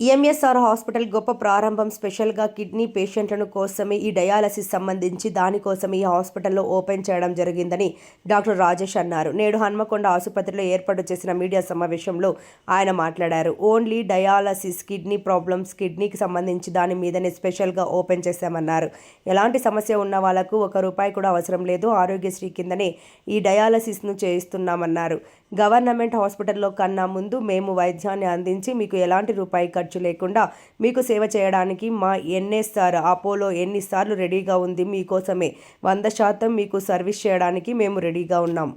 ఈఎంఎస్ఆర్ hospital గొప్ప ప్రారంభం స్పెషల్గా కిడ్నీ పేషెంట్లను కోసమే ఈ డయాలసిస్ సంబంధించి దానికోసం ఈ హాస్పిటల్లో ఓపెన్ చేయడం జరిగిందని డాక్టర్ రాజేష్ అన్నారు. నేడు హన్మకొండ ఆసుపత్రిలో ఏర్పాటు చేసిన మీడియా సమావేశంలో ఆయన మాట్లాడారు. ఓన్లీ డయాలసిస్ కిడ్నీ ప్రాబ్లమ్స్ కిడ్నీకి సంబంధించి దాని మీదనే స్పెషల్గా ఓపెన్ చేశామన్నారు. ఎలాంటి సమస్య ఉన్న వాళ్ళకు ఒక రూపాయి కూడా అవసరం లేదు. ఆరోగ్యశ్రీ కిందనే ఈ డయాలసిస్ను చేయిస్తున్నామన్నారు. గవర్నమెంట్ హాస్పిటల్లో కన్నా ముందు మేము వైద్యాన్ని అందించి మీకు ఎలాంటి రూపాయి ఖర్చు లేకుండా మీకు సేవ చేయడానికి మా ఎన్ఎస్ఆర్ అపోలో ఎన్నిసార్లు రెడీగా ఉంది మీకోసమే. వంద శాతం మీకు సర్వీస్ చేయడానికి మేము రెడీగా ఉన్నాం.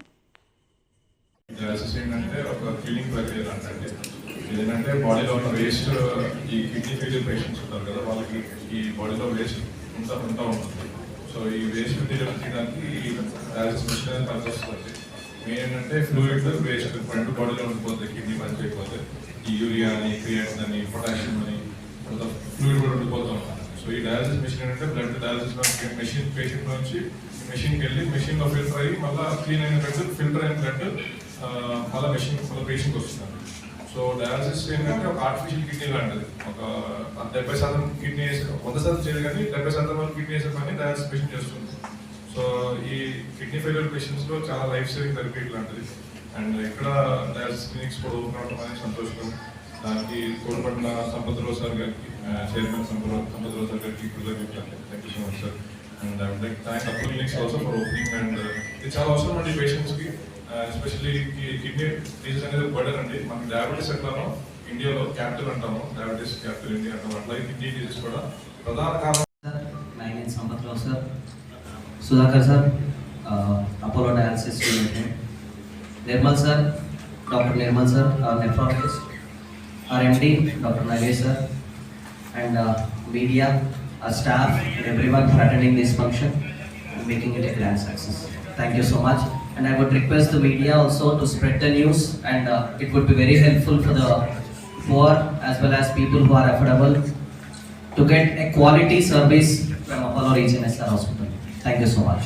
ఏంటంటే బాడీలో ఉన్న వేస్ట్ ఈ కిడ్నీ ఫెయిల్యూర్ పేషెంట్స్ ఉంటారు కదా వాళ్ళకి ఈ బాడీలో వేస్ట్ ఉంటా ఉంటా ఉంటుంది. సో ఈ వేస్ట్ తీయడానికి ఈ డయాలసిస్ మిషన్ అనేది పనిచేస్తుంది. మెయిన్ ఏంటంటే ఫ్లూయిడ్ వేస్ట్ రెండు బాడీలో ఉండిపోతుంది కిడ్నీ పని చేయకపోతే ఈ యూరియా అని క్రియేటిన్ అని పొటాషియం అని ఫ్లూయిడ్ కూడా ఉండిపోతూ ఉంటారు సో ఈ డయాలసిస్ మెషిన్ ఏంటంటే బ్లడ్ డయాలసిస్ మెషిన్ పేషెంట్ నుంచి మెషిన్కి వెళ్ళి మెషిన్లో ఫిల్టర్ అయ్యి మళ్ళీ క్లీన్ అయిన బ్లడ్ ఫిల్టర్ అయిన బ్లడ్ మళ్ళీ మెషిన్ మళ్ళీ పేషెంట్కి వస్తుంది. సో డయాలసిస్ ఏంటంటే ఒక ఆర్టిఫిషియల్ కిడ్నీ లాంటిది. ఒక డెబ్బై శాతం కిడ్నీ వేసే వంద శాతం చేయదు కానీ డెబ్బై శాతం వరకు కిడ్నీ వేసే పని డయాలసిస్ పేషెంట్ చేస్తుంది. సో ఈ కిడ్నీ ఫెయిల్యూర్ పేషెంట్స్లో చాలా లైఫ్ సేవింగ్ థెరపీ లాంటిది. అండ్ ఇక్కడ డయాలసిస్ క్లినిక్స్ కూడా ఓపెన్ అవడం అనేది సంతోషం దానికి తోడ్పడిన సంపత్రావు సార్ గారికి చైర్మన్ సంపత్రావు సార్ గారికి కృతజ్ఞతలు thank you so much sir and I would like thank అప్పుడు clinics also for opening and ఇది చాలా అవసరం అండి పేషెంట్స్కి ఎస్పెషల్లీ కిడ్నీ డిసీజ్ అనేది బర్డన్ అండి. మనకి డయాబెటీస్ ఎట్లానో ఇండియాలో క్యాపిటల్ అంటాము డయాబెటీస్ క్యాపిటల్ ఇండియా అంటాము. అట్లాగే కిడ్నీ డిసీజ్ కూడా ప్రధాన కారణం. Nine sir Sudhakar sir Apollo dialysis unit Nirmal sir, Dr. Nirmal sir, our nephrologist, our MD, Dr. Nagesh sir, and uh, media, our staff, and everyone for attending this function and making it a grand success. Thank you so much. And I would request the media also to spread the news, and uh, it would be very helpful for the poor as well as people who are affordable to get a quality service from Apollo Region SR Hospital. Thank you so much.